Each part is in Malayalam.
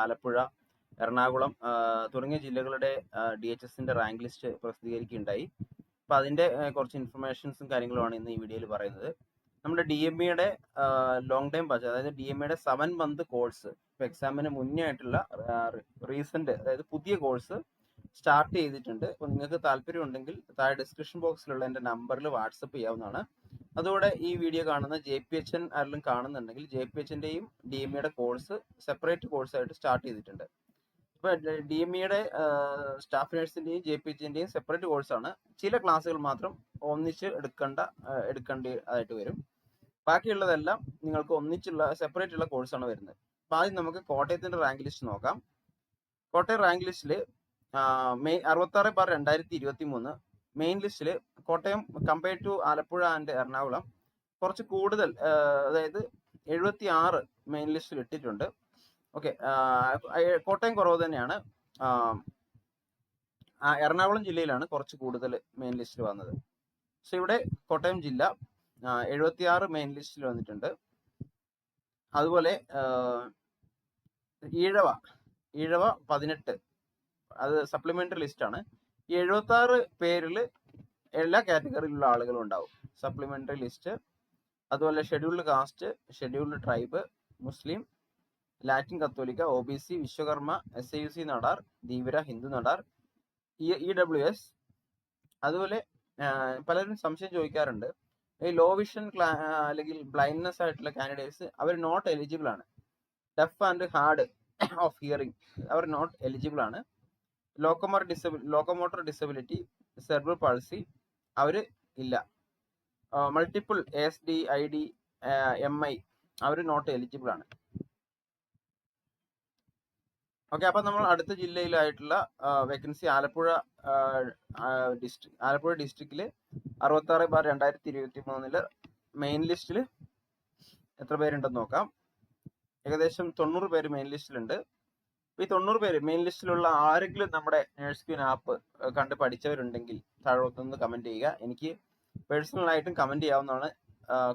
ആലപ്പുഴ എറണാകുളം തുടങ്ങിയ ജില്ലകളുടെ ഡി എച്ച് എസിന്റെ റാങ്ക് ലിസ്റ്റ് പ്രസിദ്ധീകരിക്കുകയുണ്ടായി. അപ്പൊ അതിന്റെ കുറച്ച് ഇൻഫർമേഷൻസും കാര്യങ്ങളുമാണ് ഇന്ന് ഈ വീഡിയോയിൽ പറയുന്നത്. നമ്മുടെ ഡി എം ഇയുടെ ലോങ് ടൈം ബജറ്റ് അതായത് ഡി എം ഇയുടെ സെവൻ മന്ത് കോഴ്സ് ഇപ്പൊ എക്സാമിന് മുന്നേ ആയിട്ടുള്ള റീസെന്റ് അതായത് പുതിയ കോഴ്സ് സ്റ്റാർട്ട് ചെയ്തിട്ടുണ്ട്. അപ്പോൾ നിങ്ങൾക്ക് താല്പര്യം ഉണ്ടെങ്കിൽ താഴെ ഡിസ്ക്രിപ്ഷൻ ബോക്സിലുള്ള എന്റെ നമ്പറിൽ വാട്സപ്പ് ചെയ്യാവുന്നതാണ്. അതോടെ ഈ വീഡിയോ കാണുന്ന ജെ പി എച്ച് എൻ ആരെങ്കിലും കാണുന്നുണ്ടെങ്കിൽ ജെ പി എച്ചിന്റെയും ഡി എം ഇയുടെ കോഴ്സ് സെപ്പറേറ്റ് കോഴ്സായിട്ട് സ്റ്റാർട്ട് ചെയ്തിട്ടുണ്ട്. ഇപ്പോൾ ഡി എം ഇയുടെ സ്റ്റാഫ് നഴ്സിന്റെയും ജെ പി എച്ചിന്റെയും സെപ്പറേറ്റ് കോഴ്സാണ് ചില ക്ലാസ്സുകൾ മാത്രം ഒന്നിച്ച് എടുക്കേണ്ട ആ, എടുക്കേണ്ടതായിട്ട് വരും. ബാക്കിയുള്ളതെല്ലാം നിങ്ങൾക്ക് ഒന്നിച്ചുള്ള സെപ്പറേറ്റ് ഉള്ള കോഴ്സാണ് വരുന്നത്. അപ്പോൾ ആദ്യം നമുക്ക് കോട്ടയത്തിന്റെ റാങ്ക് ലിസ്റ്റ് നോക്കാം. കോട്ടയം റാങ്ക് ലിസ്റ്റിൽ മെയ് അറുപത്താറ് ബാർ രണ്ടായിരത്തി ഇരുപത്തി മൂന്ന് മെയിൻ ലിസ്റ്റിൽ Kottayam compare to Alappuzha and Ernakulam കുറച്ച് കൂടുതൽ അതായത് എഴുപത്തി ആറ് മെയിൻ ലിസ്റ്റിൽ ഇട്ടിട്ടുണ്ട്. ഓക്കെ കോട്ടയം കുറവ് തന്നെയാണ്. എറണാകുളം ജില്ലയിലാണ് കുറച്ച് കൂടുതൽ മെയിൻ ലിസ്റ്റിൽ വന്നത്. സോ ഇവിടെ കോട്ടയം ജില്ല എഴുപത്തിയാറ് മെയിൻ ലിസ്റ്റിൽ വന്നിട്ടുണ്ട്. അതുപോലെ ഈഴവ ഈഴവ പതിനെട്ട് അത് സപ്ലിമെന്ററി ലിസ്റ്റ് ആണ് ഈ എഴുപത്തി ആറ് പേരിൽ എല്ലാ കാറ്റഗറിയിലുള്ള ആളുകളും ഉണ്ടാവും. സപ്ലിമെന്ററി ലിസ്റ്റ് അതുപോലെ scheduled caste scheduled tribe Muslim Latin കത്തോലിക്ക O B C Vishwakarma S I U C Nadar Dheevara Hindu Nadar E W S അതുപോലെ പലരും സംശയം ചോദിക്കാറുണ്ട്. ഈ ലോ വിഷൻ അല്ലെങ്കിൽ ബ്ലൈൻഡ്നെസ് ആയിട്ടുള്ള കാൻഡിഡേറ്റ്സ് അവർ നോട്ട് എലിജിബിൾ ആണ്. Deaf and hard of hearing our not eligible ആണ്. Locomotor disable locomotor disability cerebral palsy അവർ ഇല്ല. Multiple S D I D M I our not eligible ആണ്. ഓക്കെ അപ്പം നമ്മൾ അടുത്ത ജില്ലയിലായിട്ടുള്ള വേക്കൻസി ആലപ്പുഴ ഡിസ്ട്രിക്ട് ആലപ്പുഴ ഡിസ്ട്രിക്റ്റിൽ അറുപത്തി ആറ് ബാർ രണ്ടായിരത്തി ഇരുപത്തി മൂന്നിൽ മെയിൻ ലിസ്റ്റിൽ എത്ര പേരുണ്ടെന്ന് നോക്കാം. ഏകദേശം തൊണ്ണൂറ് പേര് മെയിൻ ലിസ്റ്റിലുണ്ട്. ഈ തൊണ്ണൂറ് പേര് മെയിൻ ലിസ്റ്റിലുള്ള ആരെങ്കിലും നമ്മുടെ നേഴ്സ് ക്യൂൻ ആപ്പ് കണ്ട് പഠിച്ചവരുണ്ടെങ്കിൽ താഴോട്ടൊന്ന് കമന്റ് ചെയ്യുക. എനിക്ക് പേഴ്സണൽ ആയിട്ടും കമന്റ് ചെയ്യാവുന്നതാണ്.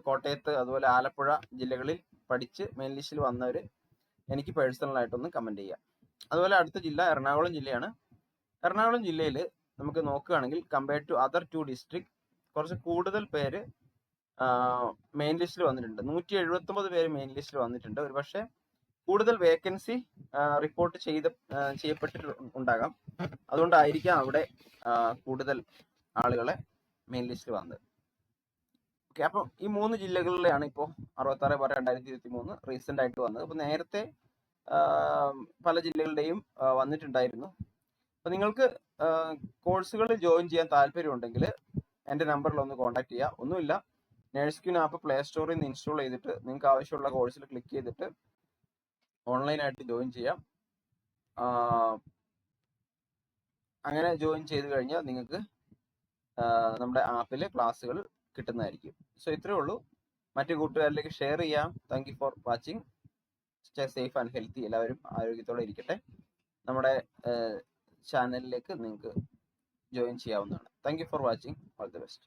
കോട്ടയത്ത് അതുപോലെ ആലപ്പുഴ ജില്ലകളിൽ പഠിച്ച് മെയിൻ ലിസ്റ്റിൽ വന്നവർ എനിക്ക് പേഴ്സണൽ ആയിട്ടൊന്ന് കമന്റ് ചെയ്യാം അതുപോലെ അടുത്ത ജില്ല എറണാകുളം ജില്ലയാണ്. എറണാകുളം ജില്ലയിൽ നമുക്ക് നോക്കുകയാണെങ്കിൽ compared to other two district കുറച്ച് കൂടുതൽ പേര് മെയിൻ ലിസ്റ്റിൽ വന്നിട്ടുണ്ട്. നൂറ്റി പേര് മെയിൻ ലിസ്റ്റിൽ വന്നിട്ടുണ്ട്. ഒരു പക്ഷേ കൂടുതൽ വേക്കൻസി റിപ്പോർട്ട് ചെയ്ത് ചെയ്യപ്പെട്ടിട്ടുണ്ടാകാം അതുകൊണ്ടായിരിക്കാം അവിടെ കൂടുതൽ ആളുകളെ മെയിൻ ലിസ്റ്റിൽ വന്നത്. ഓക്കെ അപ്പം ഈ മൂന്ന് ജില്ലകളിലാണ് ഇപ്പോൾ അറുപത്തി ആറ് ബാർ രണ്ടായിരത്തി ഇരുപത്തി മൂന്ന് റീസെന്റ് ആയിട്ട് വന്നത്. അപ്പോൾ നേരത്തെ പല ജില്ലകളുടെയും വന്നിട്ടുണ്ടായിരുന്നു. അപ്പം നിങ്ങൾക്ക് കോഴ്സുകളിൽ ജോയിൻ ചെയ്യാൻ താല്പര്യമുണ്ടെങ്കിൽ എന്റെ നമ്പറിൽ ഒന്ന് കോൺടാക്ട് ചെയ്യുക. ഒന്നുമില്ല. നേഴ്സ് ക്യൂൻ ആപ്പ് പ്ലേ സ്റ്റോറിൽ നിന്ന് ഇൻസ്റ്റാൾ ചെയ്തിട്ട് നിങ്ങൾക്ക് ആവശ്യമുള്ള കോഴ്സിൽ ക്ലിക്ക് ചെയ്തിട്ട് ഓൺലൈനായിട്ട് ജോയിൻ ചെയ്യാം. അങ്ങനെ ജോയിൻ ചെയ്ത് കഴിഞ്ഞാൽ നിങ്ങൾക്ക് നമ്മുടെ ആപ്പിൽ ക്ലാസ്സുകൾ കിട്ടുന്നതായിരിക്കും. സോ ഇത്രയേ ഉള്ളൂ. മറ്റു കൂട്ടുകാരിലേക്ക് ഷെയർ ചെയ്യാം. Thank you for watching stay safe and healthy എല്ലാവരും ആരോഗ്യത്തോടെ ഇരിക്കട്ടെ. നമ്മുടെ ചാനലിലേക്ക് നിങ്ങൾക്ക് ജോയിൻ ചെയ്യാവുന്നതാണ്. Thank you for watching all the best